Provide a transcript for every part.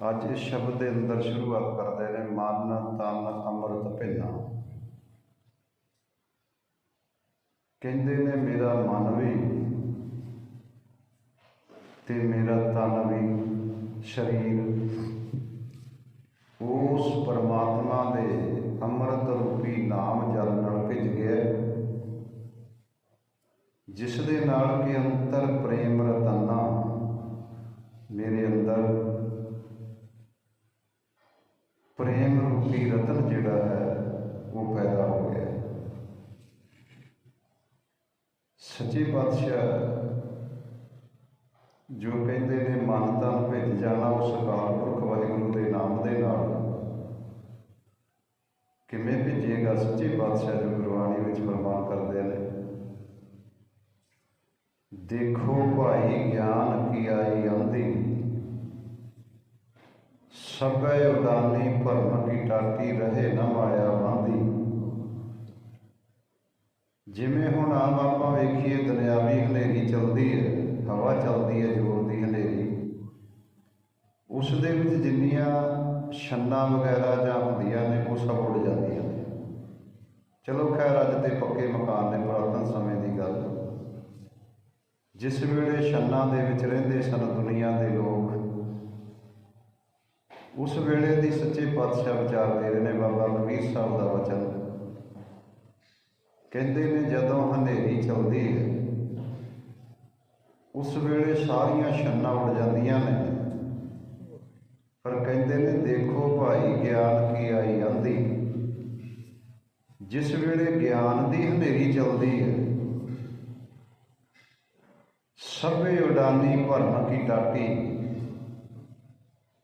ਅੱਜ ਇਸ ਸ਼ਬਦ ਦੇ ਅੰਦਰ ਸ਼ੁਰੂਆਤ ਕਰਦੇ ਨੇ, ਮਨ, ਤਨ, ਅੰਮ੍ਰਿਤ, ਭਿੰਨਾ। ਕਹਿੰਦੇ ਨੇ, ਮੇਰਾ ਮਨ ਵੀ ਤੇ ਮੇਰਾ ਤਨ ਵੀ ਸਰੀਰ, ਉਸ ਪਰਮਾਤਮਾ ਦੇ ਅੰਮ੍ਰਿਤ ਰੂਪੀ ਨਾਮ ਜਲ ਨਾਲ ਭਿੱਜ ਗਿਆ ਜਿਸ ਦੇ ਨਾਲ ਕਿ ਅੰਤਰ ਪ੍ਰੇਮ ਰਤਨਾ ਮੇਰੇ ਅੰਦਰ ਪ੍ਰੇਮ ਰੂਪੀ ਰਤਨ ਜਿਹੜਾ ਹੈ, ਉਹ ਪੈਦਾ ਹੋ ਗਿਆ ਹੈ। ਸੱਚੇ ਪਾਤਸ਼ਾਹ ਜੋ ਕਹਿੰਦੇ ਨੇ, ਮਨ ਤਨ ਭਿੱਜ ਜਾਣਾ ਉਸ ਅਕਾਲ ਪੁਰਖ ਵਾਹਿਗੁਰੂ ਦੇ ਨਾਮ ਦੇ ਨਾਲ। ਕਿਵੇਂ ਭਿੱਜੇਗਾ ਸੱਚੇ ਪਾਤਸ਼ਾਹ ਜੋ ਗੁਰਬਾਣੀ ਵਿੱਚ ਫਰਮਾਨ ਕਰਦੇ ਨੇ? ਦੇਖੋ ਭਾਈ ਗਿਆਨ ਕੀ ਆਈ ਆਂਦੀ। ਸਭੈ ਉਡਾਨੀ ਭਰਮ ਕੀ ਟਾਟੀ ਰਹੇ ਨਾ ਮਾਇਆ ਬਾਂਦੀ। ਜਿਵੇਂ ਹੁਣ ਆਮ ਆਪਾਂ ਵੇਖੀਏ ਦੁਨਿਆਵੀ ਹਨੇਰੀ ਚੱਲਦੀ ਹੈ, ਹਵਾ ਚੱਲਦੀ ਹੈ, ਜ਼ੋਰ ਦੀ ਹਨੇਰੀ। ਉਸ ਦੇ ਵਿੱਚ ਜਿੰਨੀਆਂ ਛੰਨਾ ਵਗੈਰਾ ਜਾਂ ਹੁੰਦੀਆਂ ਨੇ, ਉਹ ਸਭ ਉੱਡ ਜਾਂਦੀਆਂ ਨੇ। ਚਲੋ ਖੈਰ, ਅੱਜ ਤੇ ਪੱਕੇ ਮਕਾਨ ਨੇ ਪੁਰਾਤਨ ਸਮੇਂ ਦੀ ਗੱਲ। ਜਿਸ ਵੇਲੇ ਛੰਨਾ ਦੇ ਵਿੱਚ ਰਹਿੰਦੇ ਸਨ, ਦੁਨੀਆ ਦੇ ਲੋਕ ਉਸ ਵੇਲੇ ਦੀ ਸੱਚੇ ਪਾਤਸ਼ਾਹ ਵਿਚਾਰ ਦੇ ਰਹੇ ਨੇ ਬਾਬਾ ਕਬੀਰ ਸਾਹਿਬ ਦਾ ਵਚਨ। ਕਹਿੰਦੇ ਨੇ, ਜਦੋਂ ਹਨੇਰੀ ਚੱਲਦੀ ਹੈ, ਉਸ ਵੇਲੇ ਸਾਰੀਆਂ ਛੰਨਾ ਉੱਡ ਜਾਂਦੀਆਂ ਨੇ। ਪਰ ਕਹਿੰਦੇ ਨੇ, ਦੇਖੋ ਭਾਈ, ਗਿਆਨ ਕੀ ਆਈ ਆਂਦੀ ਜਿਸ ਵੇਲੇ ਗਿਆਨ ਦੀ ਹਨੇਰੀ ਚੱਲਦੀ ਹੈ, ਸਭੇ ਉਡਾਨੀ ਭਰਮ ਕੀ ਟਾਟੀ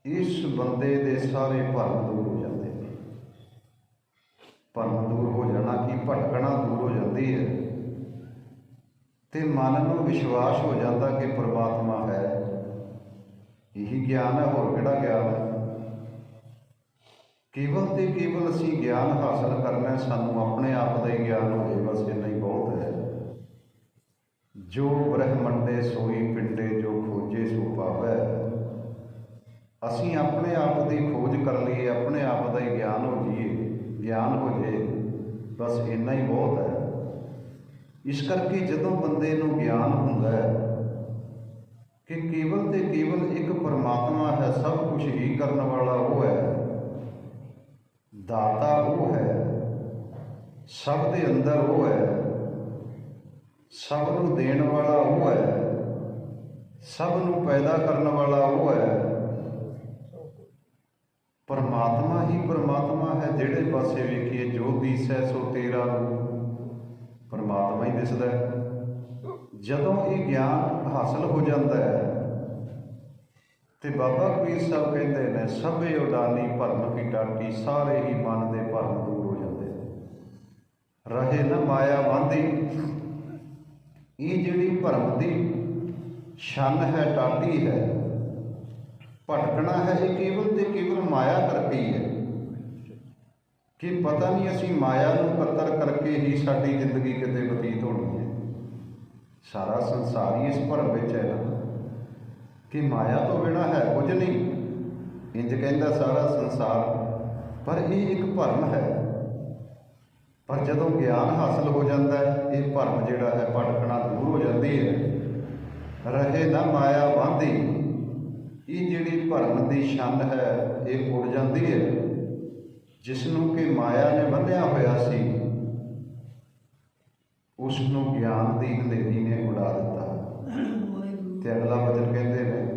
ਇਸ ਬੰਦੇ ਦੇ ਸਾਰੇ ਭਰਮ ਦੂਰ ਹੋ ਜਾਂਦੇ ਨੇ। ਭਰਮ ਦੂਰ ਹੋ ਜਾਣਾ ਕੀ? ਭਟਕਣਾ ਦੂਰ ਹੋ ਜਾਂਦੀ ਹੈ। ਤੇ ਮਨ ਨੂੰ ਵਿਸ਼ਵਾਸ ਹੋ ਜਾਂਦਾ ਕਿ ਪ੍ਰਮਾਤਮਾ ਹੈ। ਇਹੀ ਗਿਆਨ ਹੈ, ਹੋਰ ਕਿਹੜਾ ਗਿਆਨ ਹੈ? ਕੇਵਲ ਤੇ ਕੇਵਲ ਅਸੀਂ ਗਿਆਨ ਹਾਸਲ ਕਰਨਾ ਸਾਨੂੰ ਆਪਣੇ ਆਪ ਦਾ ਹੀ ਗਿਆਨ ਹੋਵੇ, ਬਸ ਇੰਨਾ ਹੀ ਬਹੁਤ ਹੈ। ਜੋ ਬ੍ਰਹਮੰਡੇ ਸੋਈ, ਪਿੰਡੇ ਜੋ ਖੋਜੇ, ਸੋ ਪਾਵੈ। ਅਸੀਂ ਆਪਣੇ ਆਪ ਦੀ ਖੋਜ ਕਰ ਲਈਏ, ਆਪਣੇ ਆਪ ਦਾ ਹੀ ਗਿਆਨ ਹੋ ਜਾਈਏ ਗਿਆਨ ਹੋ ਜੇ, ਬਸ ਇੰਨਾ ਹੀ ਬਹੁਤ ਹੈ। ਇਸ ਕਰਕੇ ਜਦੋਂ ਬੰਦੇ ਨੂੰ ਗਿਆਨ ਹੁੰਦਾ ਹੈ ਕਿ ਕੇਵਲ ਤੇ ਕੇਵਲ ਇੱਕ ਪਰਮਾਤਮਾ ਹੈ, ਸਭ ਕੁਝ ਹੀ ਕਰਨ ਵਾਲਾ ਉਹ ਹੈ, ਦਾਤਾ ਉਹ ਹੈ, ਸਭ ਦੇ ਅੰਦਰ ਉਹ ਹੈ, ਸਭ ਨੂੰ ਦੇਣ ਵਾਲਾ ਉਹ ਹੈ, ਸਭ ਨੂੰ ਪੈਦਾ ਕਰਨ ਵਾਲਾ ਉਹ ਹੈ ਪਰਮਾਤਮਾ ਹੀ ਪਰਮਾਤਮਾ ਹੈ, ਜਿਹੜੇ ਪਾਸੇ ਵੇਖੀਏ ਜੋ ਦੀਸੈ ਸੋ ਤੇਰਾ ਰੂਪ। ਪਰਮਾਤਮਾ ਹੀ ਦਿਸਦਾ ਹੈ। ਜਦੋਂ ਇਹ ਗਿਆਨ ਹਾਸਲ ਹੋ ਜਾਂਦਾ ਹੈ, ਤੇ ਬਾਬਾ ਕਬੀਰ ਸਾਹਿਬ ਕਹਿੰਦੇ ਨੇ, ਸਭੇ ਉਡਾਨੀ ਭਰਮ ਕੀ ਟਾਟੀ ਸਾਰੇ ਹੀ ਮਨ ਦੇ ਭਰਮ ਦੂਰ ਹੋ ਜਾਂਦੇ ਨੇ। ਰਹੇ ਨਾ ਮਾਇਆ ਵਾਂਦੀ ਇਹ ਜਿਹੜੀ ਭਰਮ ਦੀ ਛੰਨ ਹੈ, ਟਾਟੀ ਹੈ ਭਟਕਣਾ ਹੈ ਇਹ ਕੇਵਲ ਤੇ ਕੇਵਲ ਮਾਇਆ ਕਰਕੇ ਹੀ ਹੈ। ਕਿ ਪਤਾ ਨਹੀਂ ਅਸੀਂ ਮਾਇਆ ਨੂੰ ਕਤਰ ਕਰਕੇ ਹੀ ਸਾਡੀ ਜ਼ਿੰਦਗੀ ਕਿਤੇ ਬਤੀਤ ਹੋਣੀ ਹੈ। ਸਾਰਾ ਸੰਸਾਰ ਹੀ ਇਸ ਭਰਮ ਵਿੱਚ ਹੈ ਨਾ। ਕਿ ਮਾਇਆ ਤੋਂ ਬਿਨਾ ਹੈ ਕੁਝ ਨਹੀਂ। ਇੰਜ ਕਹਿੰਦਾ ਸਾਰਾ ਸੰਸਾਰ, ਪਰ ਇਹ ਇੱਕ ਭਰਮ ਹੈ। ਪਰ ਜਦੋਂ ਗਿਆਨ ਹਾਸਲ ਹੋ ਜਾਂਦਾ ਹੈ, ਇਹ ਭਰਮ ਜਿਹੜਾ ਹੈ ਭਟਕਣਾ ਦੂਰ ਹੋ ਜਾਂਦੀ ਹੈ। ਰਹੇ ਨਾ ਮਾਇਆ ਬਾਂਧੀ ਇਹ ਜਿਹੜੀ ਭਰਮ ਦੀ ਛੰਨ ਹੈ, ਇਹ ਉੱਡ ਜਾਂਦੀ ਹੈ। ਜਿਸ ਨੂੰ ਕਿ ਮਾਇਆ ਨੇ ਬੰਨਿਆ ਹੋਇਆ ਸੀ ਉਸ ਨੂੰ ਗਿਆਨ ਦੀ ਹਨੇਰੀ ਨੇ ਉਡਾ ਦਿੱਤਾ। ਤੇ ਅਗਲਾ ਬਚਨ ਕਹਿੰਦੇ ਨੇ,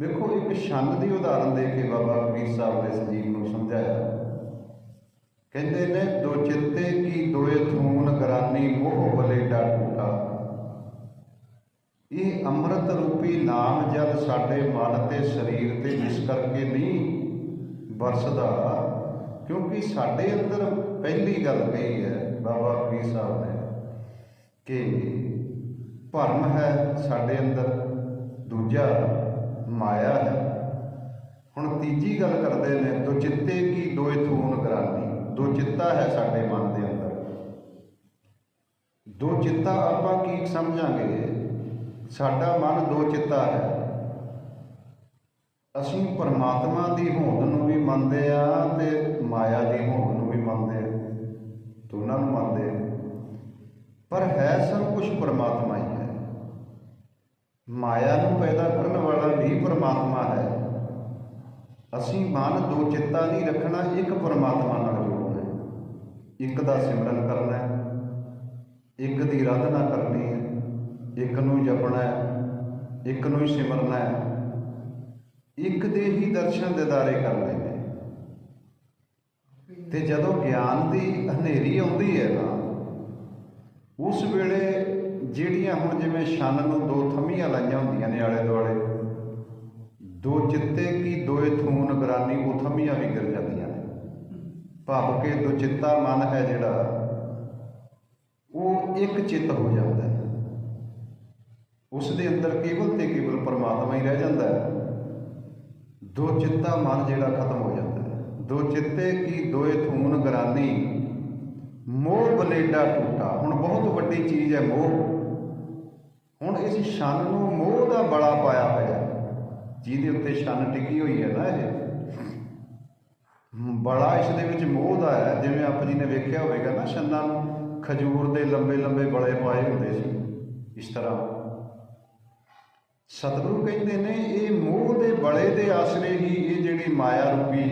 ਵੇਖੋ, ਇੱਕ ਛੰਨ ਦੀ ਉਦਾਹਰਨ ਦੇ ਕੇ ਬਾਬਾ ਕਬੀਰ ਸਾਹਿਬ ਨੇ ਸੰਜੀਵ ਨੂੰ ਸਮਝਾਇਆ। ਕਹਿੰਦੇ ਨੇ, ਦੋ ਚਿੱਤੇ ਕੀ ਦੋਏ ਥੂਨ ਗਰਾਨੀ ਮੋਹ ਬਲੇ ਟੂਟਾ ਇਹ ਅੰਮ੍ਰਿਤ ਰੂਪੀ ਨਾਮ ਜਲ ਸਾਡੇ ਮਨ ਤੇ ਸਰੀਰ ਤੇ ਇਸ ਕਰਕੇ ਨਹੀਂ ਵਰਸਦਾ, ਕਿਉਂਕਿ ਸਾਡੇ ਅੰਦਰ ਪਹਿਲੀ ਗੱਲ ਕਹੀ ਹੈ ਬਾਬਾ ਕਬੀਰ ਸਾਹਿਬ ਨੇ ਕਿ ਭਰਮ ਹੈ ਸਾਡੇ ਅੰਦਰ, ਦੂਜਾ ਮਾਇਆ ਹੈ। ਹੁਣ ਤੀਜੀ ਗੱਲ ਕਰਦੇ ਨੇ, ਦੋ ਚਿੱਤੇ ਕੀ ਦੋਏ ਥੂਨ ਕਰਾਨੀ ਦੋ ਚਿੱਤਾ ਹੈ ਸਾਡੇ ਮਨ ਦੇ ਅੰਦਰ। ਦੋ ਚਿੱਤਾ ਆਪਾਂ ਕੀ ਸਮਝਾਂਗੇ? ਸਾਡਾ ਮਨ ਦੋ ਚਿੱਤਾ ਹੈ। ਅਸੀਂ ਪਰਮਾਤਮਾ ਦੀ ਹੋਂਦ ਨੂੰ ਵੀ ਮੰਨਦੇ ਆ ਤੇ ਮਾਇਆ ਦੀ ਹੋਂਦ ਨੂੰ ਵੀ ਮੰਨਦੇ ਆ। ਦੋਨਾਂ ਨੂੰ ਮੰਨਦੇ ਆ। ਪਰ ਹੈ ਸਭ ਕੁਝ ਪਰਮਾਤਮਾ ਹੀ ਹੈ। ਮਾਇਆ ਨੂੰ ਪੈਦਾ ਕਰਨ ਵਾਲਾ ਵੀ ਪਰਮਾਤਮਾ ਹੈ। ਅਸੀਂ ਮਨ ਦੋ ਚਿੱਤਾ ਨਹੀਂ ਰੱਖਣਾ ਇੱਕ ਪਰਮਾਤਮਾ ਨਾਲ ਜੋੜਨਾ ਹੈ। ਇੱਕ ਦਾ ਸਿਮਰਨ ਕਰਨਾ ਹੈ। ਇੱਕ ਦੀ ਆਰਾਧਨਾ ਕਰਨੀ ਹੈ। ਇੱਕ ਨੂੰ ਜਪਣਾ ਹੈ, ਇੱਕ ਨੂੰ ਹੀ ਸਿਮਰਨਾ ਹੈ, ਇੱਕ ਦੇ ਹੀ ਦਰਸ਼ਨ ਦਿਦਾਰੇ ਕਰਨੇ ਨੇ। ਤੇ ਜਦੋਂ ਗਿਆਨ ਦੀ ਹਨੇਰੀ ਆਉਂਦੀ ਹੈ ਨਾ, ਉਸ ਵੇਲੇ ਜਿਹੜੀਆਂ ਹੁਣ ਜਿਵੇਂ ਛੰਨ ਨੂੰ ਦੋ ਥੰਮੀਆਂ ਲਾਈਆਂ ਹੁੰਦੀਆਂ ਨੇ ਆਲੇ ਦੁਆਲੇ, ਦੋ ਚਿੱਤੇ ਕੀ ਦੋਏ ਥੂਨ ਗਰਾਨੀ ਉਹ ਥੰਮੀਆਂ ਵੀ ਗਿਰ ਜਾਂਦੀਆਂ ਨੇ। ਭਾਵ ਕਿ ਦੋ ਚਿੱਤਾ ਮਨ ਹੈ ਜਿਹੜਾ, ਉਹ ਇੱਕ ਚਿੱਤ ਹੋ ਜਾਂਦਾ ਹੈ। ਉਸ ਦੇ ਅੰਦਰ ਕੇਵਲ ਤੇ ਕੇਵਲ ਪਰਮਾਤਮਾ ਹੀ ਰਹਿ ਜਾਂਦਾ ਹੈ। ਦੋ ਚਿੱਤਾ ਮਨ ਜਿਹੜਾ ਖਤਮ ਹੋ ਜਾਂਦਾ ਹੈ। ਦੋ ਚਿੱਤੇ ਕੀ, ਦੋਏ ਥੂਨ ਗਰਾਨੀ। ਮੋਹ ਬਲੇਡਾ ਟੂਟਾ। ਹੁਣ ਬਹੁਤ ਵੱਡੀ ਚੀਜ਼ ਹੈ ਮੋਹ। ਹੁਣ ਇਸ ਛੰਨ ਨੂੰ ਮੋਹ ਦਾ ਬੜਾ ਪਾਇਆ ਹੋਇਆ ਜਿਹਦੇ ਉੱਤੇ ਛੰਨ ਟਿਕੀ ਹੋਈ ਹੈ ਨਾ ਇਹ। ਬੜਾ ਇਸ ਦੇ ਵਿੱਚ ਮੋਹ ਦਾ ਹੈ। ਜਿਵੇਂ ਆਪ ਜੀ ਨੇ ਵੇਖਿਆ ਹੋਵੇਗਾ ਨਾ ਛੰਨਾਂ ਨੂੰ। ਖਜੂਰ ਦੇ ਲੰਬੇ ਲੰਬੇ ਬੜੇ ਪਾਏ ਹੁੰਦੇ ਸੀ। ਇਸ ਤਰ੍ਹਾਂ। ਸਤਿਗੁਰੂ ਕਹਿੰਦੇ ਨੇ, ਇਹ ਮੋਹ ਦੇ ਬਲੇ ਦੇ ਆਸਰੇ ਹੀ ਇਹ ਜਿਹੜੀ ਮਾਇਆ ਰੂਪੀ,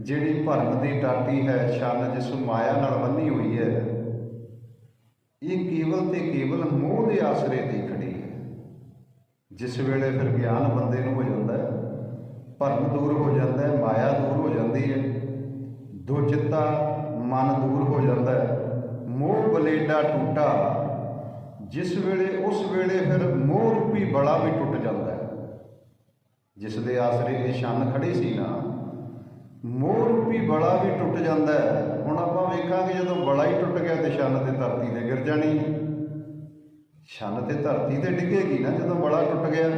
ਜਿਹੜੀ ਭਰਮ ਦੀ ਟਾਟੀ ਹੈ, ਛੰਨ ਜਿਸ ਮਾਇਆ ਨਾਲ ਬੰਨੀ ਹੋਈ ਹੈ, ਇਹ ਕੇਵਲ ਤੇ ਕੇਵਲ ਮੋਹ ਦੇ ਆਸਰੇ ਤੇ ਖੜੀ ਹੈ। ਜਿਸ ਵੇਲੇ ਫਿਰ ਗਿਆਨ ਬੰਦੇ ਨੂੰ ਹੋ ਜਾਂਦਾ ਹੈ, ਭਰਮ ਦੂਰ ਹੋ ਜਾਂਦਾ ਹੈ, ਮਾਇਆ ਦੂਰ ਹੋ ਜਾਂਦੀ ਹੈ, ਦੋ ਚਿੱਤਾ ਮਨ ਦੂਰ ਹੋ ਜਾਂਦਾ ਹੈ, ਮੋਹ ਬਲੇਡਾ ਟੂਟਾ ਜਿਸ ਵੇਲੇ, ਉਸ ਵੇਲੇ ਫਿਰ ਮੋਹ ਰੂਪੀ ਬੜਾ ਵੀ ਟੁੱਟ ਜਾਂਦਾ ਹੈ। ਜਿਸ ਦੇ ਆਸਰੇ ਇਹ ਛੰਨ ਖੜੀ ਸੀ ਨਾ, ਮੋਹ ਰੂਪੀ ਬੜਾ ਵੀ ਟੁੱਟ ਜਾਂਦਾ ਹੈ। ਹੁਣ ਆਪਾਂ ਵੇਖਾਂਗੇ ਜਦੋਂ ਬੜਾ ਹੀ ਟੁੱਟ ਗਿਆ ਤੇ ਛੰਨ ਤੇ ਧਰਤੀ ਤੇ ਗਿਰ ਜਾਣੀ। ਹੈ ਛੰਨ ਤੇ ਧਰਤੀ ਤੇ ਡਿੱਗੇਗੀ ਨਾ ਜਦੋਂ ਬੜਾ ਟੁੱਟ ਗਿਆ।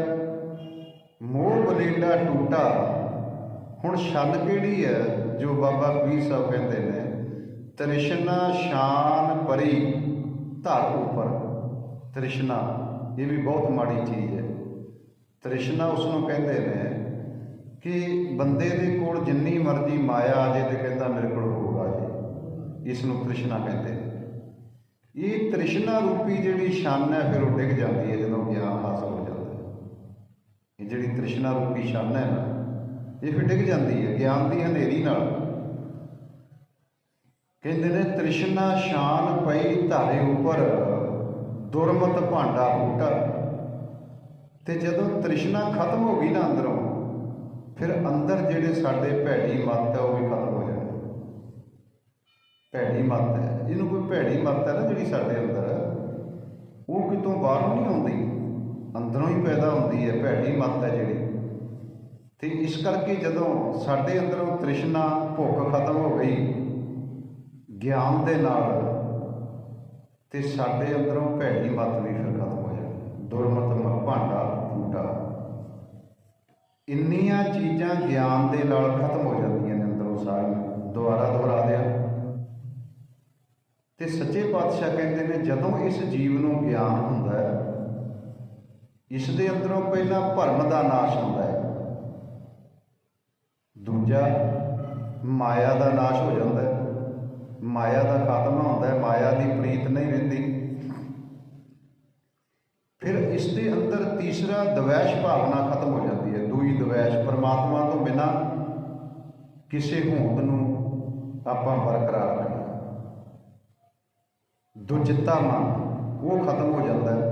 ਮੋਹ ਬਲੇਡਾ ਟੂਟਾ। ਹੁਣ ਛੰਨ ਕਿਹੜੀ ਹੈ, ਜੋ ਬਾਬਾ ਕਬੀਰ ਸਾਹਿਬ ਕਹਿੰਦੇ ਨੇ, ਤ੍ਰਿਸ਼ਨਾ ਸ਼ਾਨ ਪਰੀ ਧਰ ਉਪਰ। ਤ੍ਰਿਸ਼ਨਾ, ਇਹ ਵੀ ਬਹੁਤ ਮਾੜੀ ਚੀਜ਼ ਹੈ। ਤ੍ਰਿਸ਼ਨਾ ਉਸ ਨੂੰ ਕਹਿੰਦੇ ਨੇ ਕਿ ਬੰਦੇ ਦੇ ਕੋਲ ਜਿੰਨੀ ਮਰਜ਼ੀ ਮਾਇਆ ਆ ਜੇ ਤੇ ਕਹਿੰਦਾ ਮੇਰੇ ਕੋਲ ਹੋਊਗਾ ਜੀ ਇਸ ਨੂੰ ਤ੍ਰਿਸ਼ਨਾ ਕਹਿੰਦੇ ਨੇ। ਇਹ ਤ੍ਰਿਸ਼ਨਾ ਰੂਪੀ ਜਿਹੜੀ ਛੰਨ ਹੈ, ਫਿਰ ਉਹ ਡਿੱਗ ਜਾਂਦੀ ਹੈ ਜਦੋਂ ਗਿਆਨ ਹਾਸਲ ਹੋ ਜਾਂਦਾ ਹੈ। ਇਹ ਜਿਹੜੀ ਤ੍ਰਿਸ਼ਨਾ ਰੂਪੀ ਛੰਨ ਹੈ ਨਾ, ਇਹ ਫਿਰ ਡਿੱਗ ਜਾਂਦੀ ਹੈ ਗਿਆਨ ਦੀ ਹਨੇਰੀ ਨਾਲ। ਕਹਿੰਦੇ ਨੇ ਤ੍ਰਿਸ਼ਨਾ ਸ਼ਾਨ ਪਈ ਧਾਰੇ ਉੱਪਰ। ਦੁਰਮਤ ਭਾਂਡਾ ਫੂਟਾ ਤੇ ਜਦੋਂ ਤ੍ਰਿਸ਼ਨਾ ਖਤਮ ਹੋ ਗਈ ਨਾ ਅੰਦਰੋਂ, ਫਿਰ ਅੰਦਰ ਜਿਹੜੇ ਸਾਡੇ ਭੈੜੀ ਮੱਤ ਹੈ ਉਹ ਵੀ ਖਤਮ ਹੋ ਜਾਂਦੀ। ਭੈੜੀ ਮੱਤ ਹੈ। ਇਹਨੂੰ ਕੋਈ ਭੈੜੀ ਮੱਤ ਹੈ ਨਾ ਜਿਹੜੀ ਸਾਡੇ ਅੰਦਰ, ਉਹ ਕਿਤੋਂ ਬਾਹਰੋਂ ਨਹੀਂ ਆਉਂਦੀ। ਅੰਦਰੋਂ ਹੀ ਪੈਦਾ ਹੁੰਦੀ ਹੈ, ਭੈੜੀ ਮੱਤ ਹੈ ਜਿਹੜੀ। ਤੇ ਇਸ ਕਰਕੇ ਜਦੋਂ ਸਾਡੇ ਅੰਦਰੋਂ ਤ੍ਰਿਸ਼ਨਾ ਭੁੱਖ ਖਤਮ ਹੋ ਗਈ, ਗਿਆਨ ਦੇ ਨਾਲ ਤੇ ਸਾਡੇ ਅੰਦਰੋਂ ਭੈੜੀ ਮੱਤ ਵੀ ਫਿਰ ਖਤਮ ਹੋ ਜਾਂਦੀ ਦੁਰਮਤ ਮ- ਭਾਂਡਾ ਫੂਟਾ ਇੰਨੀਆਂ ਚੀਜ਼ਾਂ ਗਿਆਨ ਦੇ ਨਾਲ ਖਤਮ ਹੋ ਜਾਂਦੀਆਂ ਨੇ ਅੰਦਰੋਂ ਸਾਰੀਆਂ। ਦੁਬਾਰਾ ਦੁਹਰਾ ਦਿਆਂ। ਤੇ ਸੱਚੇ ਪਾਤਸ਼ਾਹ ਕਹਿੰਦੇ ਨੇ, ਜਦੋਂ ਇਸ ਜੀਵ ਨੂੰ ਗਿਆਨ ਹੁੰਦਾ ਹੈ, ਇਸ ਦੇ ਅੰਦਰੋਂ ਪਹਿਲਾਂ ਭਰਮ ਦਾ ਨਾਸ਼ ਹੁੰਦਾ ਹੈ। ਦੂਜਾ, ਮਾਇਆ ਦਾ ਨਾਸ਼ ਹੋ ਜਾਂਦਾ ਹੈ। ਮਾਇਆ ਦਾ ਖਾਤਮਾ ਹੁੰਦਾ ਹੈ, ਮਾਇਆ ਦੀ ਪ੍ਰੀਤ ਨਹੀਂ ਰਹਿੰਦੀ। ਫਿਰ ਇਸ ਦੇ ਅੰਦਰ ਤੀਸਰਾ ਦਵੈਸ਼ ਭਾਵਨਾ ਖਤਮ ਹੋ ਜਾਂਦੀ ਹੈ। ਦੂਈ ਦਵੈਸ਼, ਪਰਮਾਤਮਾ ਤੋਂ ਬਿਨਾ ਕਿਸੇ ਹੋਂਦ ਨੂੰ ਆਪਾਂ ਬਰਕਰਾਰ ਰੱਖਣਾ ਦੁਚਿੱਤਾ ਮਨ, ਉਹ ਖਤਮ ਹੋ ਜਾਂਦਾ ਹੈ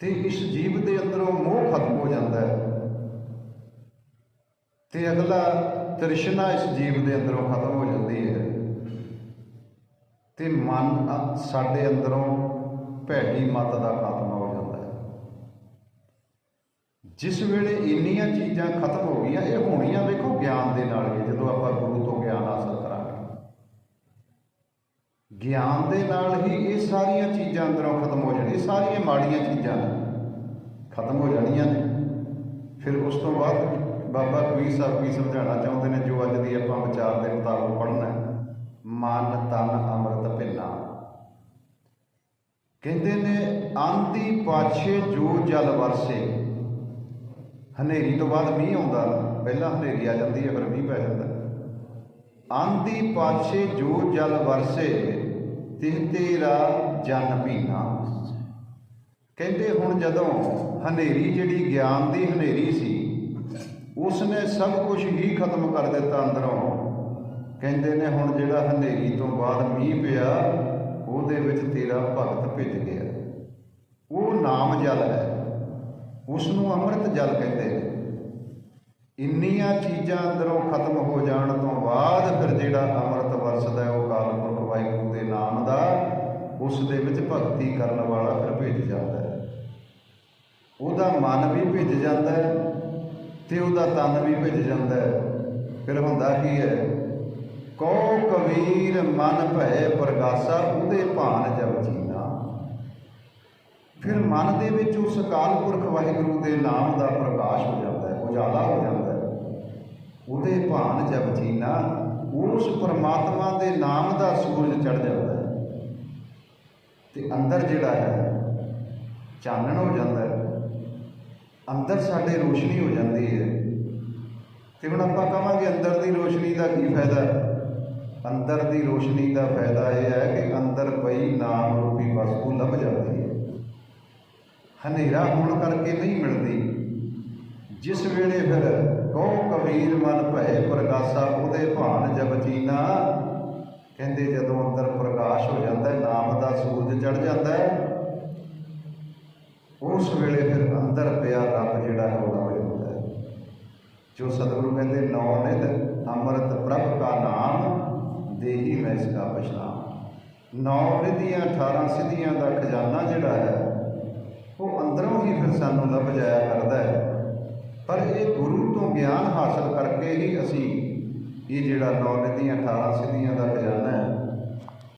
ਤੇ ਇਸ ਜੀਵ ਦੇ ਅੰਦਰੋਂ ਮੋਹ ਖਤਮ ਹੋ ਜਾਂਦਾ ਹੈ ਤੇ ਅਗਲਾ ਤ੍ਰਿਸ਼ਨਾ ਇਸ ਜੀਵ ਦੇ ਅੰਦਰੋਂ ਖਤਮ ਹੋ ਜਾਂਦੀ ਹੈ। ਤੇ ਮਨ ਸਾਡੇ ਅੰਦਰੋਂ ਭੈੜੀ ਮਤ ਦਾ ਖਾਤਮਾ ਹੋ ਜਾਂਦਾ ਹੈ। ਜਿਸ ਵੇਲੇ ਇੰਨੀਆਂ ਚੀਜ਼ਾਂ ਖਤਮ ਹੋ ਗਈਆਂ, ਇਹ ਹੋਣੀਆਂ ਵੇਖੋ ਗਿਆਨ ਦੇ ਨਾਲ ਹੀ, ਜਦੋਂ ਆਪਾਂ ਗੁਰੂ ਤੋਂ ਗਿਆਨ ਹਾਸਲ ਕਰਾਂਗੇ। ਗਿਆਨ ਦੇ ਨਾਲ ਹੀ ਇਹ ਸਾਰੀਆਂ ਚੀਜ਼ਾਂ ਅੰਦਰੋਂ ਖਤਮ ਹੋ ਜਾਣੀਆਂ ਸਾਰੀਆਂ ਮਾੜੀਆਂ ਚੀਜ਼ਾਂ ਖਤਮ ਹੋ ਜਾਣੀਆਂ ਨੇ। ਫਿਰ ਉਸ ਤੋਂ ਬਾਅਦ ਬਾਬਾ ਕਬੀਰ ਸਾਹਿਬ ਕੀ ਸਮਝਾਉਣਾ ਚਾਹੁੰਦੇ ਨੇ, ਜੋ ਅੱਜ ਦੀ ਆਪਾਂ ਵਿਚਾਰ ਦੇ ਮੁਤਾਬਕ ਪੜ੍ਹਨਾ ਮਨ, ਤਨ ਅੰਮ੍ਰਿਤ ਕਹਿੰਦੇ ਨੇ ਆਂਦੀ ਪਾਛੇ ਜੋ ਜਲ ਵਰਸੇ। ਹਨੇਰੀ ਤੋਂ ਬਾਅਦ ਮੀਂਹ ਆਉਂਦਾ, ਪਹਿਲਾਂ ਹਨੇਰੀ ਆ ਜਾਂਦੀ ਹੈ, ਫਿਰ ਮੀਂਹ ਪੈ ਜਾਂਦਾ। ਆਂਦੀ ਪਾਛੇ ਜੋ ਜਲ ਵਰਸੇ, ਤਿਹ ਤੇਰਾ ਜਨ ਭੀਨਾ। ਕਹਿੰਦੇ ਹੁਣ ਜਦੋਂ ਹਨੇਰੀ ਜਿਹੜੀ ਗਿਆਨ ਦੀ ਹਨੇਰੀ ਸੀ, ਉਸਨੇ ਸਭ ਕੁਝ ਹੀ ਖਤਮ ਕਰ ਦਿੱਤਾ ਅੰਦਰੋਂ। ਕਹਿੰਦੇ ਨੇ ਹੁਣ ਜਿਹੜਾ ਹਨੇਰੀ ਤੋਂ ਬਾਅਦ ਮੀਂਹ ਪਿਆ ਉਹਦੇ ਵਿੱਚ ਤੇਰਾ ਭਗਤ ਭਿੱਜ ਗਿਆ। ਉਹ ਨਾਮ ਜਲ ਹੈ। ਉਸ ਨੂੰ ਅੰਮ੍ਰਿਤ ਜਲ ਕਹਿੰਦੇ ਨੇ। ਇੰਨੀਆਂ ਚੀਜ਼ਾਂ ਅੰਦਰੋਂ ਖਤਮ ਹੋ ਜਾਣ ਤੋਂ ਬਾਅਦ ਫਿਰ ਜਿਹੜਾ ਅੰਮ੍ਰਿਤ ਵਰਸਦਾ ਹੈ, ਉਹ ਕਾਲਪੁਰਖ ਵਾਹਿਗੁਰੂ ਦੇ ਨਾਮ ਦਾ ਉਸ ਦੇ ਵਿੱਚ ਭਗਤੀ ਕਰਨ ਵਾਲਾ ਫਿਰ ਭਿੱਜ ਜਾਂਦਾ ਹੈ। ਉਹਦਾ ਮਨ ਵੀ ਭਿੱਜ ਜਾਂਦਾ ਹੈ ਤੇ ਉਹਦਾ ਤਨ ਵੀ ਭਿੱਜ ਜਾਂਦਾ ਹੈ। ਫਿਰ ਹੁੰਦਾ ਕੀ ਹੈ? ਕੋ ਕਬੀਰ ਮਨ ਭੈ ਪ੍ਰਗਾਸਾ, ਉਹਦੇ ਭਾਨ ਜਬ ਜੀਨਾ। ਫਿਰ ਮਨ ਦੇ ਵਿੱਚ ਉਸ ਅਕਾਲ ਪੁਰਖ ਵਾਹਿਗੁਰੂ ਦੇ ਨਾਮ ਦਾ ਪ੍ਰਕਾਸ਼ ਹੋ ਜਾਂਦਾ ਹੈ, ਉਜਾਲਾ ਹੋ ਜਾਂਦਾ ਹੈ। ਉਹਦੇ ਭਾਨ ਜਬ ਜੀਨਾ ਉਸ ਪਰਮਾਤਮਾ ਦੇ ਨਾਮ ਦਾ ਸੂਰਜ ਚੜ ਜਾਂਦਾ ਹੈ। ਤੇ ਅੰਦਰ ਜਿਹੜਾ ਹੈ, ਚਾਨਣ ਹੋ ਜਾਂਦਾ ਹੈ। ਅੰਦਰ ਸਾਡੇ ਰੋਸ਼ਨੀ ਹੋ ਜਾਂਦੀ ਹੈ। ਤੇ ਹੁਣ ਆਪਾਂ ਕਹਾਂਗੇ ਅੰਦਰ ਦੀ ਰੋਸ਼ਨੀ ਦਾ ਕੀ ਫਾਇਦਾ? ਅੰਦਰ ਦੀ ਰੋਸ਼ਨੀ ਦਾ ਫਾਇਦਾ ਇਹ ਹੈ ਕਿ ਅੰਦਰ ਪਈ ਨਾਮ ਰੂਪੀ ਵਸਤੂ ਲੱਭ ਜਾਂਦੀ ਹੈ। ਹਨੇਰਾ ਹੋਣ ਕਰਕੇ ਨਹੀਂ ਮਿਲਦੀ। ਜਿਸ ਵੇਲੇ ਫਿਰ ਕਹੋ ਕਬੀਰ ਮਨ ਭਏ ਪ੍ਰਕਾਸ਼ਾ ਉਹਦੇ ਭਾਣ ਜਬ ਚੀਨਾ ਕਹਿੰਦੇ ਜਦੋਂ ਅੰਦਰ ਪ੍ਰਕਾਸ਼ ਹੋ ਜਾਂਦਾ ਹੈ, ਨਾਮ ਦਾ ਸੂਰਜ ਚੜ ਜਾਂਦਾ ਹੈ। ਉਸ ਵੇਲੇ ਫਿਰ ਅੰਦਰ ਪਿਆ ਰੱਬ ਜਿਹੜਾ ਹੈ, ਉਹ ਲੱਭ ਜਾਂਦਾ ਹੈ। ਜੋ ਸਤਿਗੁਰੂ ਕਹਿੰਦੇ, ਨੌ ਨਿਧ ਅੰਮ੍ਰਿਤ ਪ੍ਰਭ ਕਾ ਨਾਮ ਦੇਹੀ ਮੈਂ ਇਸ ਕਾ ਪਛਾਣ। ਨੌ ਨਿਧੀਆਂ 18 ਸਿੱਧੀਆਂ ਦਾ ਖਜ਼ਾਨਾ ਜਿਹੜਾ ਹੈ, ਉਹ ਅੰਦਰੋਂ ਹੀ ਫਿਰ ਸਾਨੂੰ ਲੱਭ ਜਾਇਆ ਕਰਦਾ ਹੈ। ਪਰ ਇਹ ਗੁਰੂ ਤੋਂ ਗਿਆਨ ਹਾਸਲ ਕਰਕੇ ਹੀ ਅਸੀਂ ਇਹ ਜਿਹੜਾ ਨੌ ਨਿਧੀਆਂ 18 ਸਿੱਧੀਆਂ ਦਾ ਖਜ਼ਾਨਾ